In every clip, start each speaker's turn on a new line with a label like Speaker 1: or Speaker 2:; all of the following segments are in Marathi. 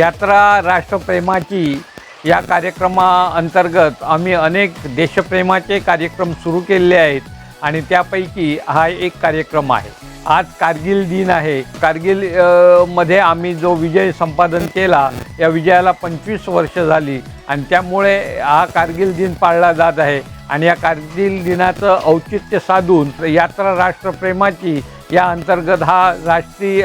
Speaker 1: यात्रा राष्ट्रप्रेमाची या कार्यक्रमाअंतर्गत आम्ही अनेक देशप्रेमाचे कार्यक्रम सुरू केलेले आहेत आणि त्यापैकी हा एक कार्यक्रम आहे. आज कारगिल दिन आहे. कारगिलमध्ये आम्ही जो विजय संपादन केला या विजयाला पंचवीस वर्ष झाली आणि त्यामुळे हा कारगिल दिन पाळला जात आहे. आणि या कारगिल दिनाचं औचित्य साधून यात्रा राष्ट्रप्रेमाची या अंतर्गत हा राष्ट्रीय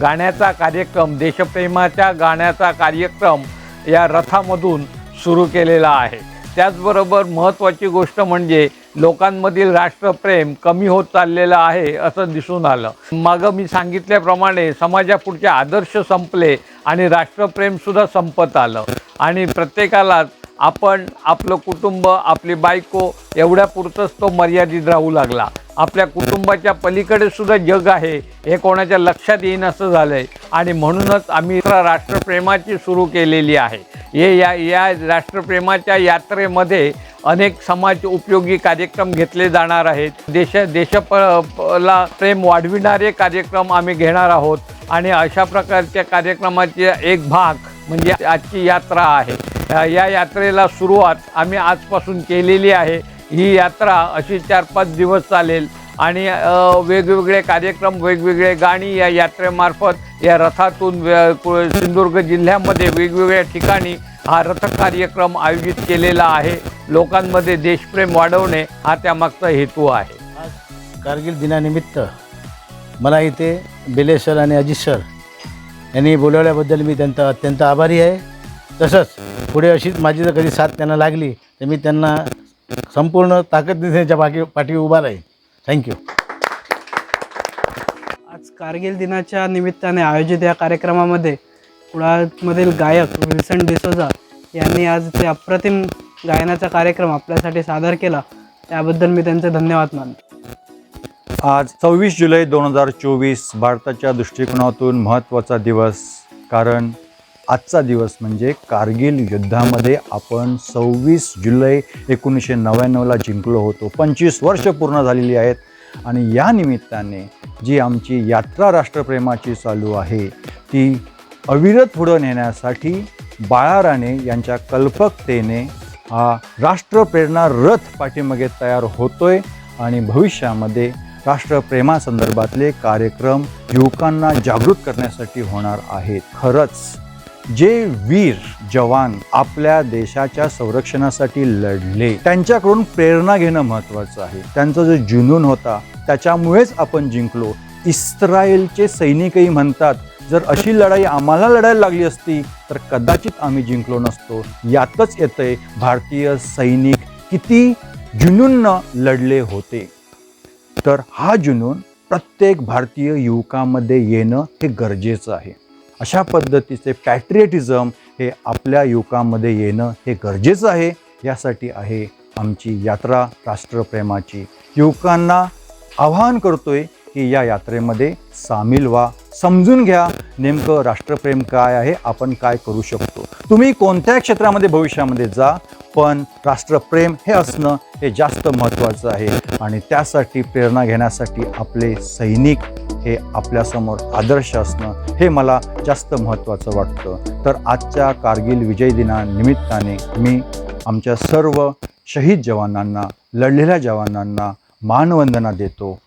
Speaker 1: गाण्याचा कार्यक्रम देशप्रेमाच्या गाण्याचा कार्यक्रम या रथामधून सुरू केलेला आहे. त्याचबरोबर महत्त्वाची गोष्ट म्हणजे लोकांमधील राष्ट्रप्रेम कमी होत चाललेलं आहे असं दिसून आलं. मागं मी सांगितल्याप्रमाणे समाजापुढचे आदर्श संपले आणि राष्ट्रप्रेमसुद्धा संपत आलं. आणि प्रत्येकालाच आपण आपलं कुटुंब आपली बायको एवढ्यापुरतंच तो मर्यादित राहू लागला. आपल्या कुटुंबाच्या पलीकडे सुद्धा जग आहे हे कोणाच्या लक्षात येईन असं झालं आहे आणि म्हणूनच आम्ही राष्ट्रप्रेमाची सुरू केलेली आहे. हे या या राष्ट्रप्रेमाच्या यात्रेमध्ये अनेक समाज उपयोगी कार्यक्रम घेतले जाणार आहेत. देश देश प- ला प्रेम वाढविणारे कार्यक्रम आम्ही घेणार आहोत. आणि अशा प्रकारच्या कार्यक्रमाचे एक भाग म्हणजे आजची यात्रा आहे. या यात्रेला सुरुवात आम्ही आजपासून केलेली आहे. ही यात्रा अशी चार पाच दिवस चालेल. आणि वेगवेगळे कार्यक्रम वेगवेगळे गाणी या यात्रेमार्फत या रथातून सिंधुदुर्ग जिल्ह्यामध्ये वेगवेगळ्या ठिकाणी हा रथ कार्यक्रम आयोजित केलेला आहे. लोकांमध्ये देशप्रेम वाढवणे हा त्यामागचा हेतू आहे.
Speaker 2: आज कारगिल दिनानिमित्त मला इथे बेले सर आणि अजित सर यांनी बोलवल्याबद्दल मी त्यांचा अत्यंत आभारी आहे. तसंच पुढे अशीच माझी जर कधी साथ त्यांना लागली तर मी त्यांना संपूर्ण ताकद देण्याच्या पाठी पाठी उभा राहील. थँक्यू
Speaker 3: आज कारगिल दिनाच्या निमित्ताने आयोजित या कार्यक्रमामध्ये कुडाळमधील गायक विल्सन डिसोजा यांनी आज ते अप्रतिम गायनाचा कार्यक्रम आपल्यासाठी सादर केला. त्याबद्दल मी त्यांचे धन्यवाद मानतो.
Speaker 4: आज सव्वीस जुलै दोन हजार चोवीस भारताच्या दृष्टिकोनातून महत्त्वाचा दिवस कारण आजचा दिवस म्हणजे कारगिल युद्धामध्ये आपण सव्वीस जुलै एकोणीसशे नव्याण्णवला जिंकलो होतो. पंचवीस वर्ष पूर्ण झालेली आहेत आणि या निमित्ताने जी आमची यात्रा राष्ट्रप्रेमाची चालू आहे ती अविरत पुढं नेण्यासाठी बाळाराणे यांच्या कल्पकतेने हा राष्ट्रप्रेरणा रथ पाठीमागे तयार होतोय आणि भविष्यामध्ये राष्ट्रप्रेमासंदर्भातले कार्यक्रम युवकांना जागृत करण्यासाठी होणार आहेत. खरंच जे वीर जवान आपल्या देशाच्या संरक्षणासाठी लढले त्यांच्याकडून प्रेरणा घेणं महत्त्वाचं आहे. त्यांचा जो जुनून होता त्याच्यामुळेच आपण जिंकलो. इस्रायलचे सैनिकही म्हणतात जर अशी लढाई आम्हाला लढायला लागली असती तर कदाचित आम्ही जिंकलो नसतो. यातच येतंय भारतीय सैनिक किती जुनूननं लढले होते. तर हा जुनून प्रत्येक भारतीय युवकामध्ये येणं हे गरजेचं आहे. अशा पद्धतीचे पॅट्रियटिझम हे आपल्या युवकांमध्ये येणं हे गरजेचं आहे. यासाठी आहे आमची यात्रा राष्ट्रप्रेमाची. युवकांना आवाहन करतोय की या यात्रेमध्ये सामील व्हा समजून घ्या नेमकं राष्ट्रप्रेम काय आहे आपण काय करू शकतो. तुम्ही कोणत्या क्षेत्रामध्ये भविष्यामध्ये जा पण राष्ट्रप्रेम हे असणं हे जास्त महत्त्वाचं आहे. आणि त्यासाठी प्रेरणा घेण्यासाठी आपले सैनिक हे आपल्यासमोर आदर्श असणं हे मला जास्त महत्त्वाचं वाटतं. तर आजच्या कारगिल विजय दिनानिमित्ताने मी आमच्या सर्व शहीद जवानांना लढलेल्या जवानांना मानवंदना देतो.